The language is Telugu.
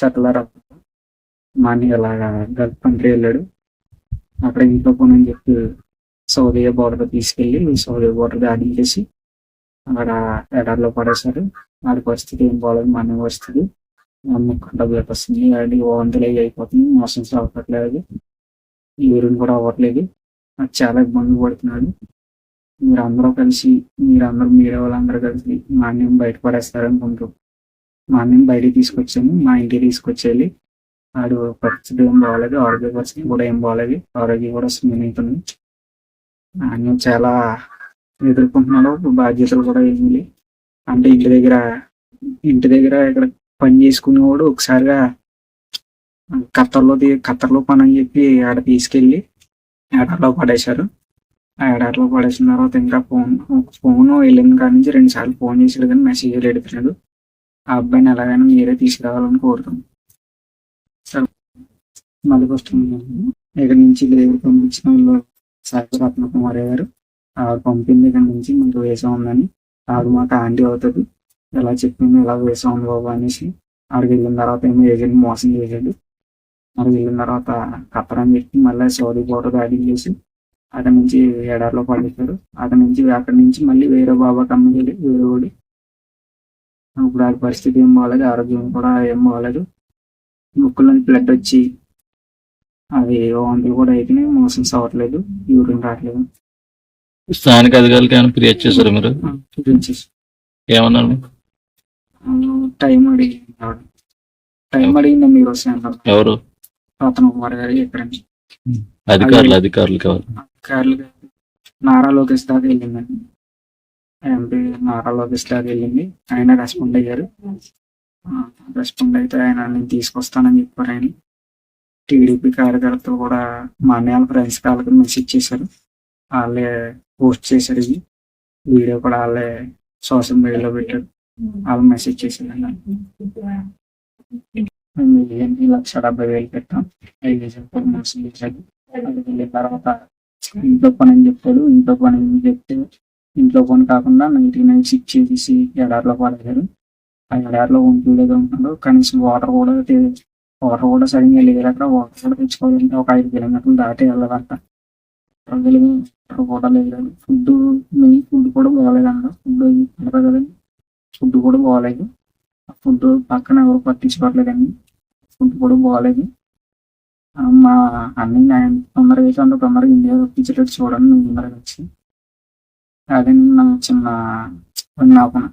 సెటిలర్ మనీ అలాగా గల్ఫ్ కంట్రీ వెళ్ళాడు. అక్కడ ఇంట్లో పోనని చెప్పి సౌదీ బోర్డర్ తీసుకెళ్ళి సౌదీ బోర్డర్ దాడించేసి అక్కడ ఎడార్లో పడేశారు. వాడి పరిస్థితి ఏం బాగాలేదు మన పరిస్థితి ముక్కలు డబ్బులు వస్తుంది ఓ వంతులై అవి అయిపోతుంది? మోసం అవ్వట్లేదు యూరిన్ కూడా అవ్వట్లేదు. అది చాలా ఇబ్బంది పడుతున్నాడు. మీరు అందరూ కలిసి మీరందరూ మీరే వాళ్ళందరూ కలిసి మా అన్నయ్య మా అన్నయ్య బయటికి తీసుకొచ్చాము మా ఇంటికి తీసుకొచ్చేయాలి ఆడు పరిస్థితి ఏం బాగాలేదు ఆరోగ్య పరిస్థితి కూడా ఏం బాగాలేదు. ఆరోగ్యం కూడా స్మిన్ ఆయన చాలా ఎదుర్కొంటున్నాడు. బాధ్యతలు కూడా ఏమి అంటే ఇంటి దగ్గర ఇంటి దగ్గర ఇక్కడ పని చేసుకునేవాడు ఒకసారిగా కత్తర్లో తీ- కత్తర్లో పని అని చెప్పి ఆడ తీసుకెళ్ళి ఎడార్లో పడేశారు. ఆ ఎడార్లో పడేసిన తర్వాత ఇంకా ఫోన్ ఫోన్ వెళ్ళిన కాడి నుంచి రెండు సార్లు ఫోన్ చేసాడు కానీ మెసేజ్ ఎడుతున్నాడు ఆ అబ్బాయిని ఎలాగైనా మీరే తీసుకురావాలని కోరుతున్నాం మళ్ళీ వస్తున్నాను ఇక్కడ నుంచి దేవుడు పంపించిన వాళ్ళు? సాయి రత్నకుమారి గారు. ఆవిడ పంపింది ఇక్కడ నుంచి మీకు వేసం ఉందని ఆవిడ మాకు ఆంటీ అవుతుంది ఎలా చెప్పింది ఎలా వేసం ఉంది బాబు అనేసి. ఆడికి వెళ్ళిన తర్వాత ఏమో ఏజెంట్ మోసం చేశాడు. అక్కడికి వెళ్ళిన తర్వాత కత్తరం పెట్టి మళ్ళీ సౌదీ బోర్డర్ దాడి చేసి అక్కడ నుంచి ఎడారిలో పడేశారు అక్కడ నుంచి అక్కడి నుంచి మళ్ళీ వేరే బాబా కమ్మకి వేరే ఓడి ఇప్పుడు ఆ పరిస్థితి ఏం బాగాలేదు ఆరోగ్యం కూడా ఏం బాగాలేదు ముక్కులో బ్లడ్ వచ్చి అది వాంతులు కూడా అయితే మోషన్స్ అవ్వట్లేదు యూరిన్ రావట్లేదు. స్థానిక అధికారులకి ఏమైనా ఫిర్యాదు చేశారు మీరు? గురించి ఏమన్నారు? టైం అడిగి టైం అడిగింది మీరు వస్తాను ఎవరు? రతన కుమార్ గారు నుంచి అధికారులు అధికారులకి ఎవరు? కార్లు నారా లోకేష్ దాకా వెళ్ళిందండి. ఎంపీ నారా లోకేష్ గారు వెళ్ళింది. ఆయన రెస్పాండ్ అయ్యారు. రెస్పాండ్ అయితే ఆయన నేను తీసుకొస్తానని చెప్పారు ఆయన. టీడీపీ కార్యకర్తలు కూడా మా అన్నయ్య ఫ్రెండ్స్ వాళ్ళకి మెసేజ్ చేశారు. వాళ్ళే పోస్ట్ చేశారు ఇది. వీడియో కూడా వాళ్ళే సోషల్ మీడియాలో పెట్టారు. వాళ్ళు మెసేజ్ చేశారు ఏంటి? లక్ష డెబ్బై వేలు పెట్టాం. ఐదు చేశాడు వెళ్ళిన తర్వాత ఇంట్లో పని అని చెప్పాడు ఇంట్లో పని అని చెప్తే ఇంట్లో పని కాకుండా నైన్టీ నైన్ సిక్స్ చేసేసి ఎడారిలో పడేశారు. ఆ ఎడారిలో ఉంటుండేది ఉంటున్నాడు కనీసం వాటర్ కూడా వాటర్ కూడా సరిగ్గా లేదు. అక్కడ వాటర్ కూడా తెచ్చుకోవాలంటే ఒక ఐదు కిలోమీటర్లు దాటి వెళ్ళాలంట. వాటర్ కూడా లేదు ఫుడ్ మెయిన్ ఫుడ్ కూడా బాగాలేదంట ఫుడ్ కదండి ఫుడ్ కూడా బాగాలేదు ఆ ఫుడ్ పక్కన ఎవరు పట్టించుకోవట్లేదండి. ఫుడ్ కూడా బాగాలేదు మా అన్ని తొందరగా అయితే అంత తొందరగా ఇండియా రప్పించేటట్టు చూడండి. మేము తొందరగా వచ్చి అదే నా చిన్న విజ్ఞాపన